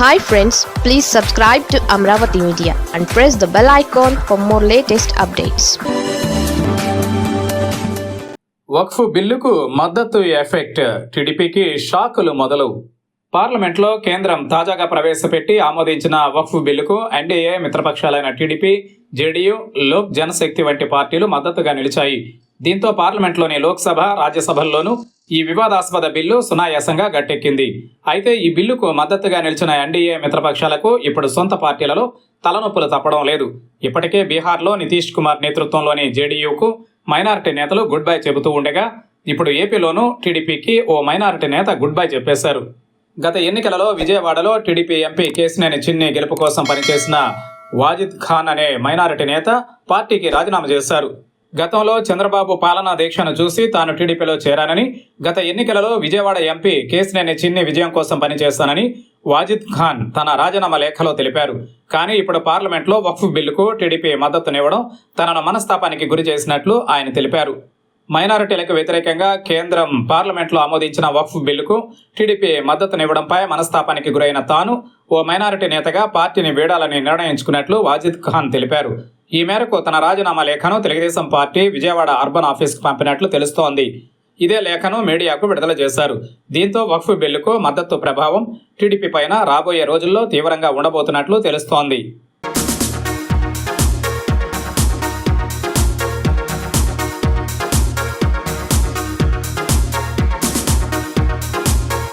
Hi friends please subscribe to Amaravati media and press the bell icon for more latest updates వక్ఫ్ బిల్లుకు మద్దతు effect. టీడీపీకి షాకులు మొదలు పార్లమెంట్లో కేంద్రం తాజాగా ప్రవేశపెట్టి ఆమోదించిన వక్ఫ్ బిల్లుకు ఎన్డీఏ మిత్రపక్షాలైన టీడీపీ జేడీయూ లోక్ జనశక్తి వంటి పార్టీలు మద్దతుగా నిలిచాయి. దీంతో పార్లమెంట్లోని లోక్సభ రాజ్యసభల్లోనూ ఈ వివాదాస్పద బిల్లు సునాయాసంగా గట్టెక్కింది. అయితే ఈ బిల్లుకు మద్దతుగా నిలిచిన ఎన్డీఏ మిత్రపక్షాలకు ఇప్పుడు సొంత పార్టీలలో తలనొప్పులు తప్పడం లేదు. ఇప్పటికే బీహార్లో నితీష్ కుమార్ నేతృత్వంలోని జేడీయూకు మైనారిటీ నేతలు గుడ్ బై చెబుతూ ఉండగా ఇప్పుడు ఏపీలోనూ టీడీపీకి ఓ మైనారిటీ నేత గుడ్ బై చెప్పేశారు. గత ఎన్నికలలో విజయవాడలో టీడీపీ ఎంపీ కేసినేని చిన్ని గెలుపు కోసం పనిచేసిన వాజిద్ ఖాన్ అనే మైనారిటీ నేత పార్టీకి రాజీనామా చేశారు. గతంలో చంద్రబాబు పాలనా దీక్షను చూసి తాను టీడీపీలో చేరానని గత ఎన్నికలలో విజయవాడ ఎంపీ కేసినేని చిన్ని విజయం కోసం పనిచేస్తానని వాజిద్ ఖాన్ తన రాజీనామా లేఖలో తెలిపారు. కానీ ఇప్పుడు పార్లమెంట్లో వక్ఫ్ బిల్లుకు టీడీపీ మద్దతునివ్వడం తనను మనస్తాపానికి గురి చేసినట్లు ఆయన తెలిపారు. మైనారిటీలకు వ్యతిరేకంగా కేంద్రం పార్లమెంట్లో ఆమోదించిన వక్ఫ్ బిల్లుకు టీడీపీ మద్దతునివ్వడంపై మనస్తాపానికి గురైన తాను ఓ మైనారిటీ నేతగా పార్టీని వీడాలని నిర్ణయించుకున్నట్లు వాజిద్ ఖాన్ తెలిపారు. ఈ మేరకు తన రాజీనామా లేఖను తెలుగుదేశం పార్టీ విజయవాడ అర్బన్ ఆఫీస్కు పంపినట్లు తెలుస్తోంది. ఇదే లేఖను మీడియాకు విడుదల చేశారు. దీంతో వక్ఫ్ బిల్లుకు మద్దతు ప్రభావం టీడీపీ పైన రాబోయే రోజుల్లో తీవ్రంగా ఉండబోతున్నట్లు తెలుస్తోంది.